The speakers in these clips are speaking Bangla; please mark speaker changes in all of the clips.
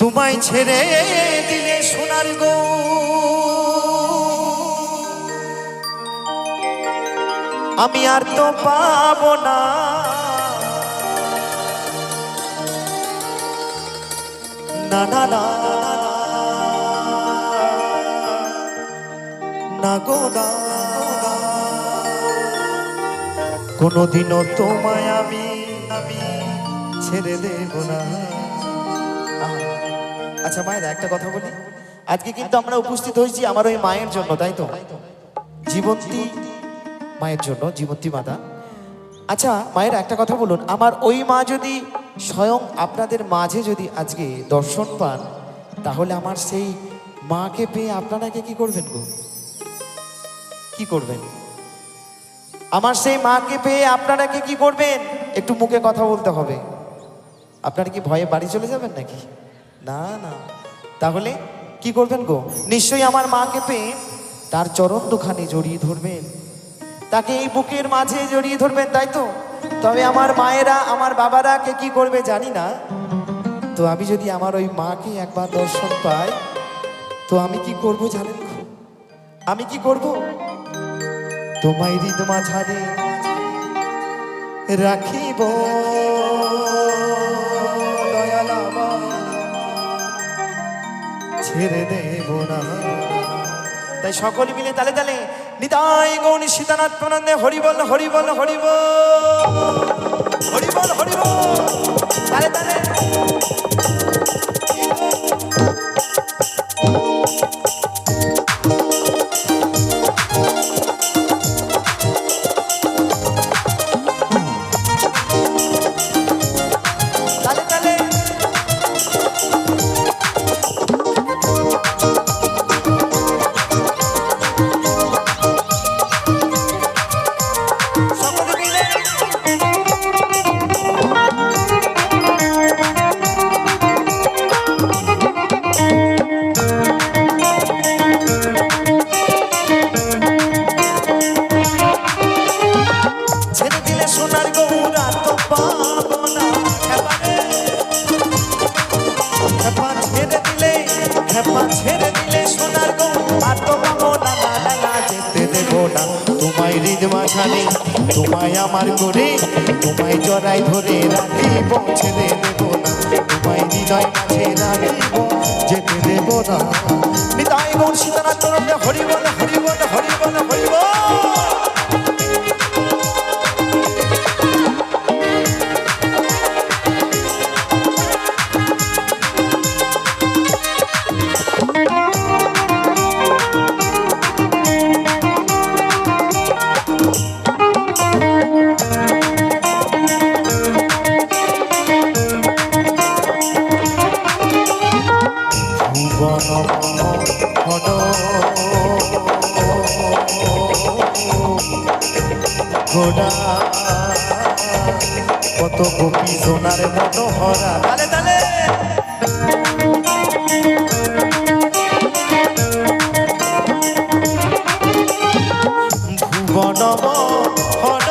Speaker 1: তোমায় ছেড়ে দিলে সোনার গো আমি আর তো পাব না না না না না গো না কোনোদিনও তোমায় আমি আমি ছেড়ে দেব না
Speaker 2: আচ্ছা মায়ের একটা কথা বলি আজকে কিন্তু আমরা উপস্থিত হয়েছি আমার ওই মায়ের জন্য তাই তো জীবন্তী মায়ের জন্য জীবন্তী মাতা আচ্ছা মায়ের একটা কথা বলুন আমার ওই মা যদি স্বয়ং আপনাদের মাঝে যদি আজকে দর্শন পান তাহলে আমার সেই মাকে পেয়ে আপনারাকে কি করবেন গো কি করবেন আমার সেই মাকে পেয়ে আপনারাকে কি করবেন একটু মুখে কথা বলতে হবে আপনারা কি ভয়ে বাড়ি চলে যাবেন নাকি না না তাহলে কি করবেন গো নিশ্চয়ই আমার মাকে পেয়ে তার চরণ দুখানে জড়িয়ে ধরবেন তাকে এই বুকের মাঝে জড়িয়ে ধরবেন তাই তো তবে আমার মায়েরা আমার বাবারা কে কি করবে জানি না তো আমি যদি আমার ওই মাকে একবার দর্শন পাই তো আমি কি করব জানেন আমি কি করব
Speaker 1: তোমায় হৃদ মাঝারে রাখিব ছেড়ে দেব না
Speaker 2: তাই সকলে মিলে তালে তালে নিতাই গৌণ সীতানাথ প্রনন্দে হরিবল হরিবল হরিবল হরিবল হরিবল তালে তালে
Speaker 1: নেই তোমায় আমার করে তোমায় জড়াই ধরে রাখি ছেড়ে দেবো না তোমায় হৃদয় মাঝে রাখিব যেতে দেবো না
Speaker 2: হরিবল হরিবল হরিবল
Speaker 1: ঘোড়া কত গোপী সোনার মতো হরা তালে তালে ভুবন হর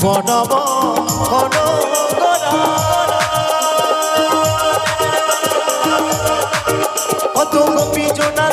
Speaker 1: ভুবনব অত গোপী জোনার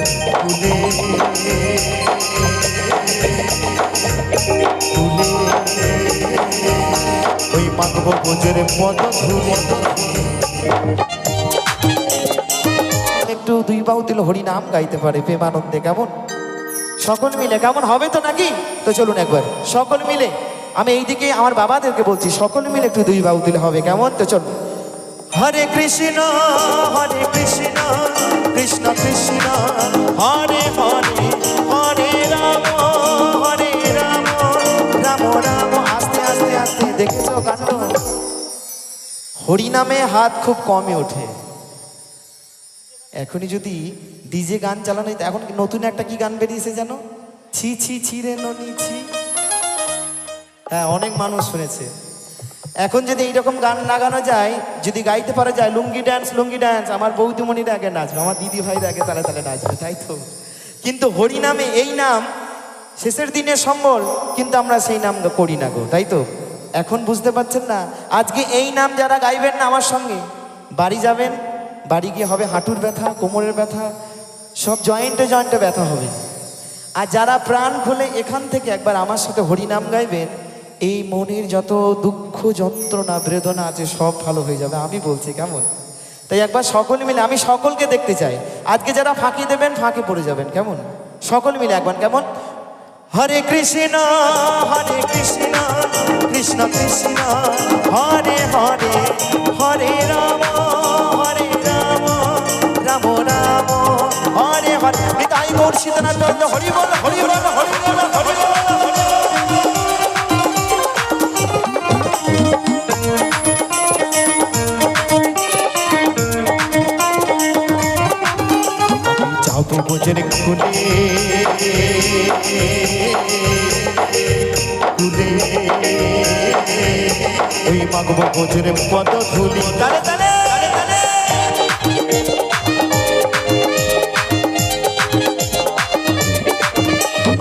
Speaker 1: ফুলে ফুলে ওই পাকব গোজের পদ ধুলে
Speaker 2: একটু দুই বাহু দিল হরি নাম গাইতে পারে প্রেমানন্দে কেমন সকল মিলে কেমন হবে তো নাকি তো চলুন একবার সকল মিলে আমি এইদিকে আমার বাবাদেরকে বলছি সকল মিলে একটু দুই বাহু দিলে হবে কেমন তো চলুন
Speaker 1: হরে কৃষ্ণ হরে কৃষ্ণ কৃষ্ণ কৃষ্ণ হরে হরে হরে রাম হরে রাম রাম রাম
Speaker 2: আস্তে আস্তে আস্তে দেখছো কান্ড হরিনামে হাত খুব কমই ওঠে এখনই যদি ডিজে গান চালানো এখন নতুন একটা কি গান বেরিয়েছে জানো ছি ছি ছি রে ননি ছি হ্যাঁ অনেক মানুষ শুনেছে এখন যদি এইরকম গান লাগানো যায় যদি গাইতে পারা যায় লুঙ্গি ড্যান্স লুঙ্গি ড্যান্স আমার বৌদিমণিরা আগে নাচবে আমার দিদি ভাই আগে তারা তারা নাচবে তাই তো কিন্তু হরি নামে এই নাম শেষের দিনে সম্বল কিন্তু আমরা সেই নাম করি না গো তাই তো এখন বুঝতে পারছেন না আজকে এই নাম যারা গাইবেন না আমার সঙ্গে বাড়ি যাবেন বাড়ি গিয়ে হবে হাঁটুর ব্যথা কোমরের ব্যথা সব জয়েন্টে জয়েন্টে ব্যথা হবে আর যারা প্রাণ খুলে এখান থেকে একবার আমার সাথে হরিনাম গাইবেন এই মনের যত দুঃখ যন্ত্রণা বেদনা আছে সব ভালো হয়ে যাবে আমি বলছি কেমন তাই একবার সকল মিলে আমি সকলকে দেখতে চাই আজকে যারা ফাঁকি দেবেন ফাঁকি পড়ে যাবেন কেমন সকল মিলে একবার কেমন
Speaker 1: হরে কৃষ্ণ হরে কৃষ্ণ কৃষ্ণ কৃষ্ণ হরে হরে হরে রাম হরে রাম রাম রাম
Speaker 2: হরে হরে তাই মুর্শিদনাথ হরি বল হরি বল হরি বল
Speaker 1: কবজের খুলে খুলে ওই মাগব কবজের পদ ধুলি তারে তারে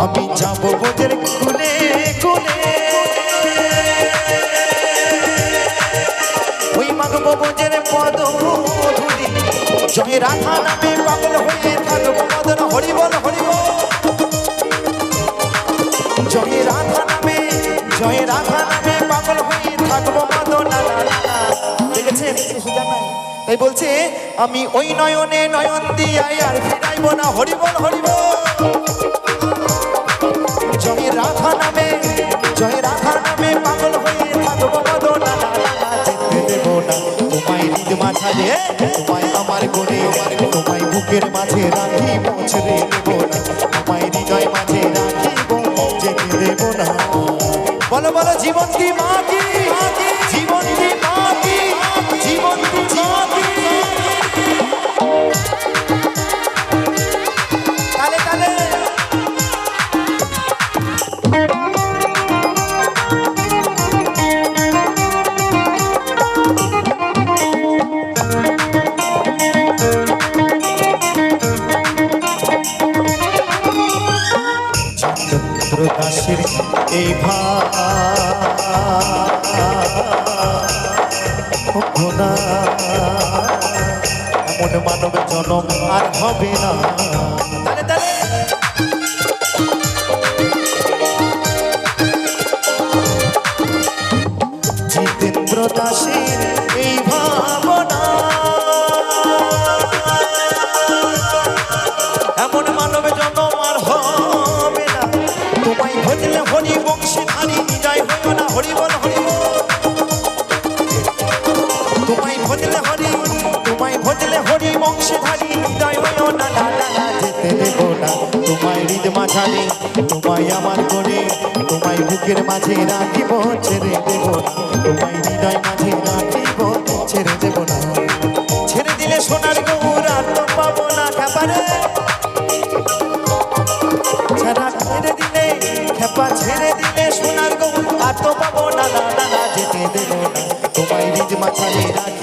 Speaker 1: আমি যাব বোঝের খুলে খুলে ওই মাগব বোঝের পদ জয় নামে পাগল হয়ে হরিবল হরিব জয় রাধা নামে জয় রাধা নামে পাগল হয়ে থাকব
Speaker 2: তাই বলছে আমি ওই নয়নে নয়ন দিয়াই আর ফিরাইব না হরিবল হরিবল
Speaker 1: সাজে তোমায় আমার করে তোমায় বুকের মাঝে রাখি পৌঁছরে দেবো না তোমায় হৃদয় মাঝে রাখিব দেবো না
Speaker 2: বলো বলো জীবন কি মা কি
Speaker 1: সাধনা এমন মানব জনম আর হবে না তাহলে তাহলে সালে তোমায় আমার করে তোমায় বুকের মাঝে রাখিব ছেড়ে দেব তোমায় হৃদয় মাঝে রাখিব ছেড়ে দেব না ছেড়ে দিলে সোনার পাবো না ছেড়ে দিলে সোনার গৌর আর তো পাবো না যেতে দেব না তোমায় নিজ মাথায় রাখি